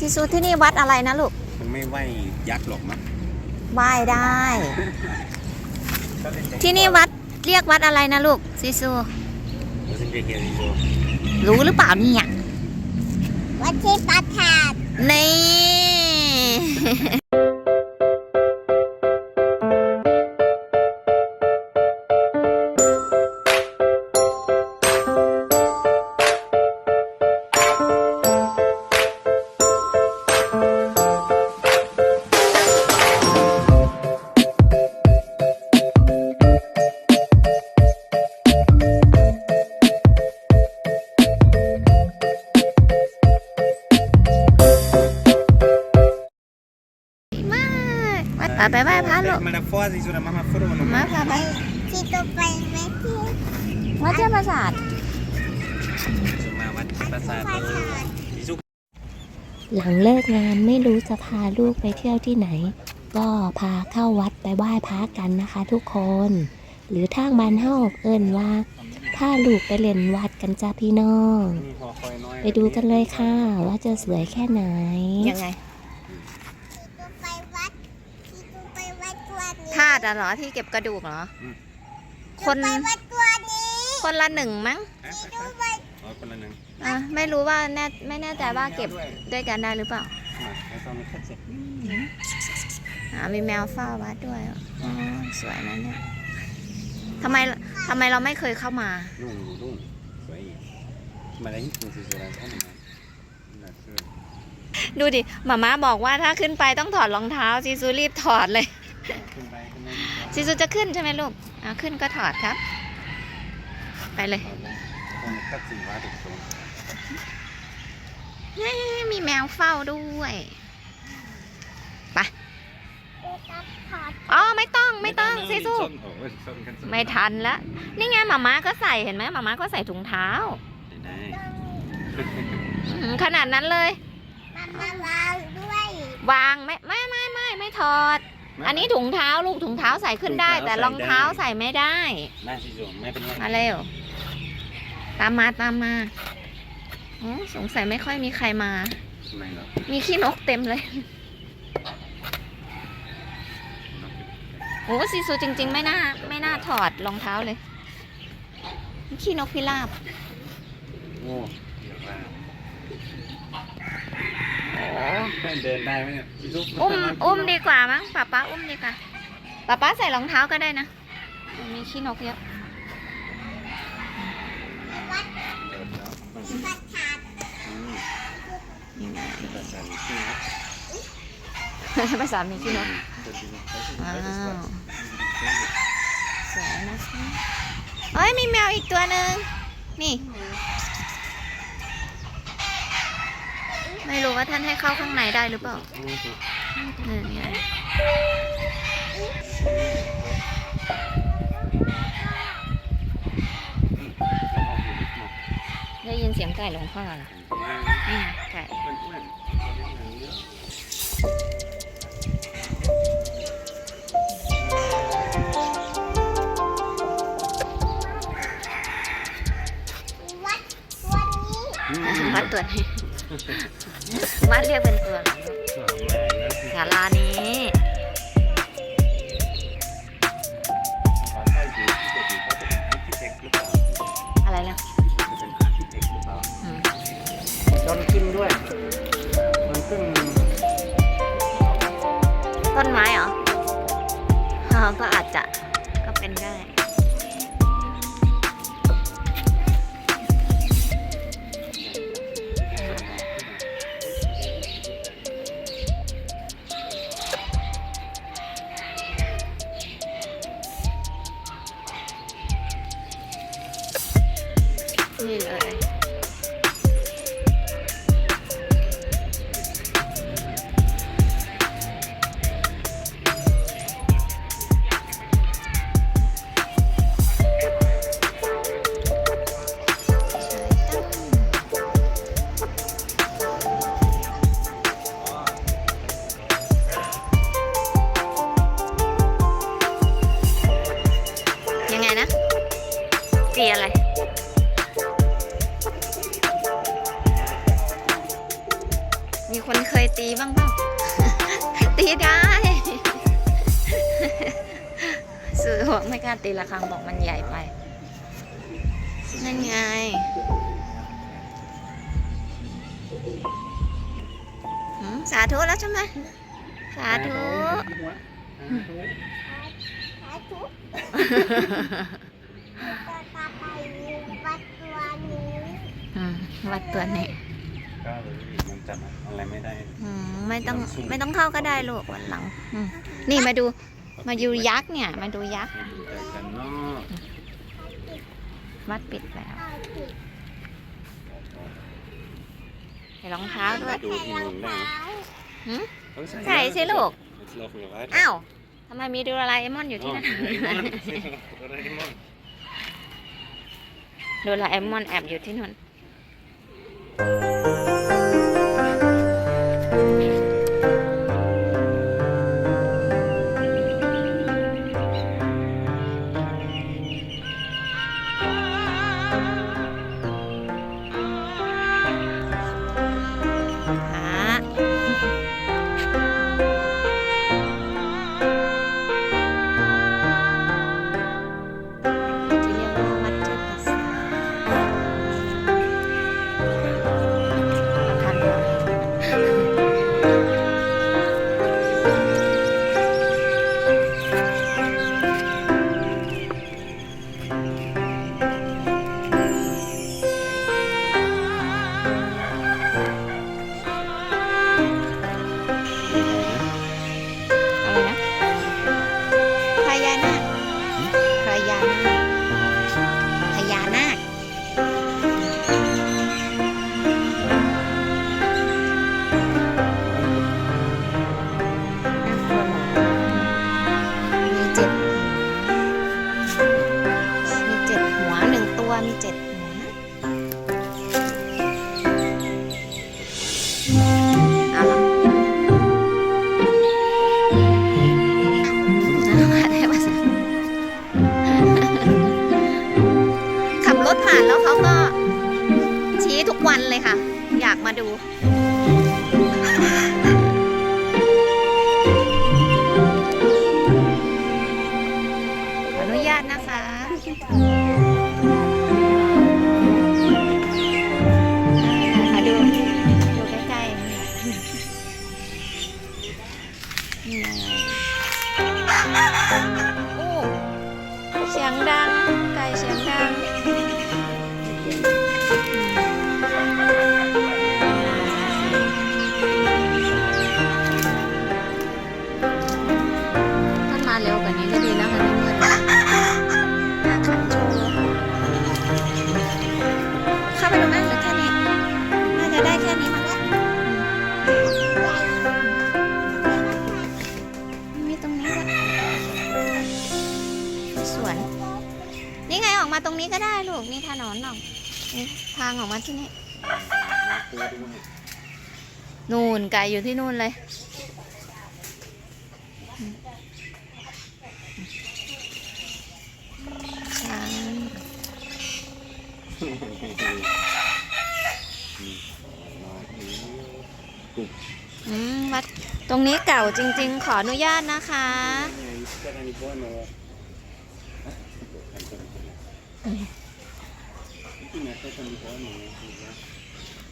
ซีซูที่นี่วัดอะไรนะลูก มันไม่ไหวยักษ์หรอกมั้งไหว้ได้ ที่นี่วัดเรียกวัดอะไรนะลูกซีซู มันเป็นเด็กเรียนรู้รู้หรือเปล่าเนี่ย วัดที่ประทาดนี่ ไปไหว้พระลูกมาดาฟอสิสุดามามาฟโรนมาพาไปที่ตัวไปไหมที่วัดเจ้าประสาทมาวัดปราสาทสิสุหลังเลิกงานไม่รู้จะพาลูกไปเที่ยวที่ไหน ก็พาเข้าวัดไปไหว้พระกันนะคะทุกคน หรือทางบ้านเฮาเอิ้นว่าพาลูกไปเล่นวัดกันจ้าพี่น้องนี่พอคอยน้อยไปดูกันเลยค่ะว่าจะสวยแค่ไหน ยังไง ที่ตัวไปวัดที่ตัวไปวัดตัวนี้ ธาตุอะเหรอที่เก็บกระดูกเหรอคนไปวัดตัวนี้คนละหนึ่งมั้งที่ตัวไปอ๋อคนละหนึ่งอะไม่รู้ว่าแน่ไม่แน่ใจว่าเก็บด้วยกันได้หรือเปล่ามาไอ้ตอนนี้แค่เสร็จอ่ามีแมวเฝ้าวัดด้วยอ๋อสวยนะเนี่ยทำไมทำไมเราไม่เคยเข้ามานุ่งนุ่งสวยมาได้ยินสิสุดาท่านมาน่าเชื่อดูดิหมาม่าบอกว่าถ้าขึ้นไปต้องถอดรองเท้าซีซูรีบถอดเลย ขึ้นไปขึ้นไป ซีซูจะขึ้นใช่ไหมลูกอะขึ้นก็ถอดครับ ไปเลยคนก็สิว่าถูกตรงเฮ้ยมีแมวเฝ้าด้วยตัวตัดถอดอ๋อไม่ต้องไม่ต้องซีซูไม่ได้ทันแล้วนี่ไงหมาม่าก็ใส่เห็นไหมหมาม่าก็ใส่ถุงเท้าอืมขนาดนั้นเลยมามาวางด้วยวางไม่ไม่ไม่ไม่ไม่ถอด อันนี้ถุงเท้าลูกถุงเท้าใส่ขึ้นได้ แต่รองเท้าใส่ไม่ได้น่าสิสุไม่เป็นไรมาเร็วตามมาตามมาโอ้สงสัยไม่ค่อยมีใครมาไม่หรอกมีขี้นกเต็มเลยโอ้ซีซูจริง ๆ ไม่น่าไม่น่าถอดรองเท้าเลยมีขี้นกพิราบโอ้เดี๋ยวว่า โอ้เดินได้ไหมเนี่ยสิสุอุ้มอุ้มดีกว่ามั้งป้าป้าอุ้มดีกว่าป้าป้าใส่รองเท้าก็ได้นะ มีขี้นกเยอะวัดเดินแล้วที่ประทาดอืมนี่ไงปราสาทที่นะภาษามีขี้นกเดินดีนะว้าวสวยนะคะเอ้ยมีแมวอีกตัวหนึ่งนี่ ไม่รู้ว่าท่านให้เข้าข้างในได้หรือเปล่านี่ไงได้ยินเสียงไก่หลวงพ่อเหรอนี่ไงไก่วัดตัวนี้วัดตัวนี้ วัดเรียกเป็นตัวเหรอศาลานี้อะไรนะอืมจนขึ้นด้วย มันขึ้นต้นไม้เหรออ๋อก็อาจจะ นี่เลย บ้างเปล่าตีได้สื่อบอกไม่กล้าตีละครั้งบอกมันใหญ่ไป นั่นไงหืมสาธุแล้วใช่ไหมสาธุสาธุจะตาไปวัดตัวนี้อืมวัดตัวนี้ก็เลยมัน จำอะไรไม่ได้อืมไม่ต้องไม่ต้องเข้าก็ได้ลูกวันหลังอืมนี่มาดูมาดูยักษ์เนี่ย มาดูยักษ์ให้ดูใจกันเนาะวัดปิดแล้วเอาผิดใส่รองเท้าด้วย ดูที่มือได้ไหมหืม ต้องใส่สิลูกเราฝึกไว้อ้าวทำไมมีดูอะไรเอมอนอยู่ที่นั่นโดราเอมอนดูแลเอมอนแอบอยู่ที่นั่น มาดู ไก่อยู่ที่นู่นเลย อืมวัดตรงนี้เก่าจริง ๆ ขออนุญาตนะคะ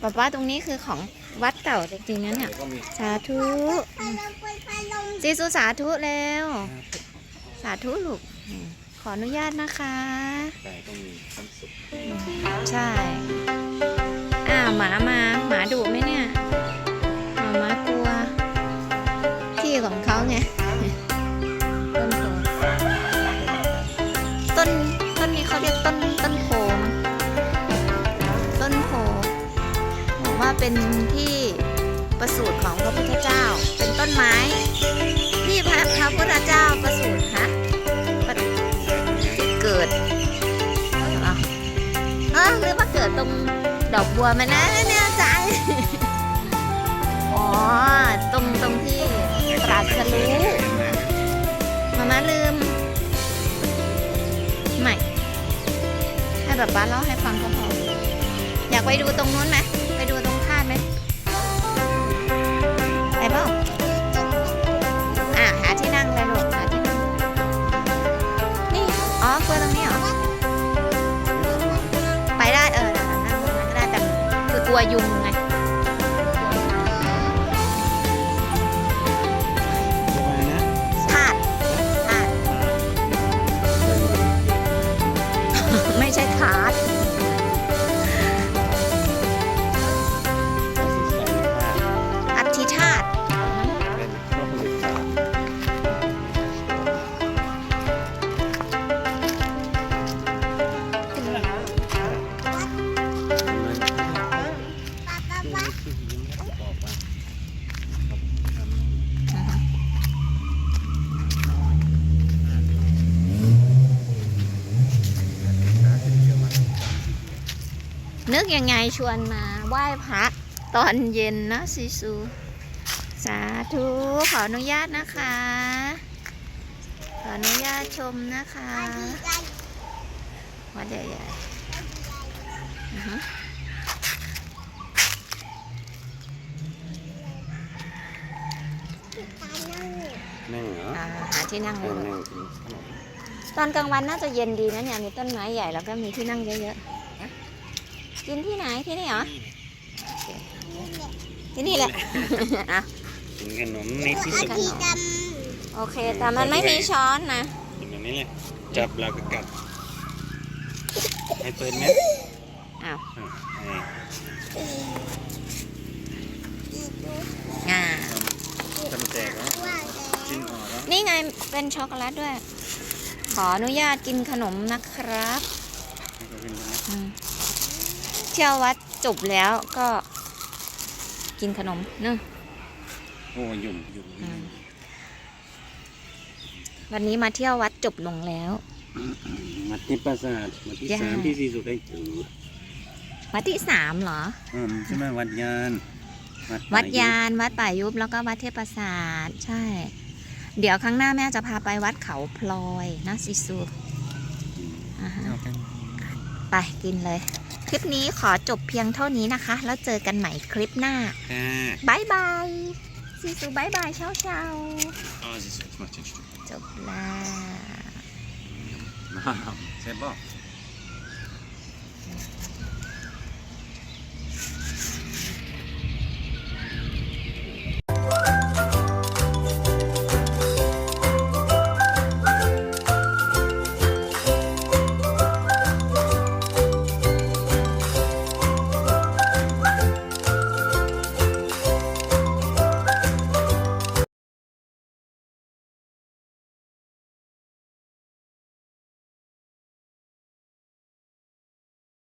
ป๊าป้าตรงนี้คือของ วัดเก่าจริงๆนะเนี่ยก็มีสาธุไปลงไปไปลงจีซูสาธุแล้ว สาธุลูกอืมขออนุญาตนะคะไก่ต้องมีความสุขใช่ อ่าหมามา หมาดุไหมเนี่ย เป็นที่ประสูติของพระพุทธเจ้า เป็นต้นไม้ที่พระพระพุทธเจ้าประสูติฮะเกิดเออหรือว่าเกิดตรงดอกบัวมันนะไม่แน่ใจอ๋อตรงตรงที่ตรัสรู้มามาลืมไม่ให้แบบบ้านเล่าให้ฟังก็พออยากไปดูตรงนู้นไหม ปล่าอะหาที่นั่งเลยลูกหาที่นั่งนี่อ๋อเฟื่ตรงนี้เหรอไปได้เออนั่งตรนั้นก็ได้แต่คือกลัวยุง กยังไงชวนมาไหว้พระตอนเย็นนะซิซู สาธุขออนุญาตนะคะ ขออนุญาตชมนะคะอดีกันวัดใหญ่ๆอือฮึตานั่งนั่งเหรออ่าหาที่นั่งเอเลอยนั่งกินขนมตอนกลางวันน่าจะเย็นดีนะเนี่ยมีต้นไม้ใหญ่แล้วก็มีที่นั่งเยอะๆ กินที่ไหนที่นี่เหรอ ที่นี่แหละอะกินขนมในที่อาสุดทีดโอเค แต่มันไม่มีช้อนนะ กินแบบนี้เลยจับแล้วก็กัดให้เปิดไหมอ้าวอะให้ำอ่าทำแจกแล้วว่ากินห่อแล้วนี่ไงเป็นช็อกโกแลตด้วย ขออนุญาตกินขนมนะครับ ให้เขากินใช่ไหมอืม เที่ยววัดจบแล้วก็กินขนมเนอะโอ้ยุ่มยุ่มอืมวันนี้มาเที่ยววัดจบลงแล้วมาที่ปราสาทมาที่ย่าสามที่สี่สุดได้จือวัดที่สามเหรออืมใช่ไหมวัดยานวัดยานวัดป่ายุบแล้วก็วัดเทพปราสาทใช่ เดี๋ยวครั้งหน้าแม่จะพาไปวัดเขาพลอยนะซิซูอ่าฮะเอากัน ไปกินเลย คลิปนี้ขอจบเพียงเท่านี้นะคะ แล้วเจอกันใหม่คลิปหน้าค่ะบายบายซิซูบายบายเช้าเช้าอ๋อสิสิมาเช็ดๆจบแล้วใช่ป่ะ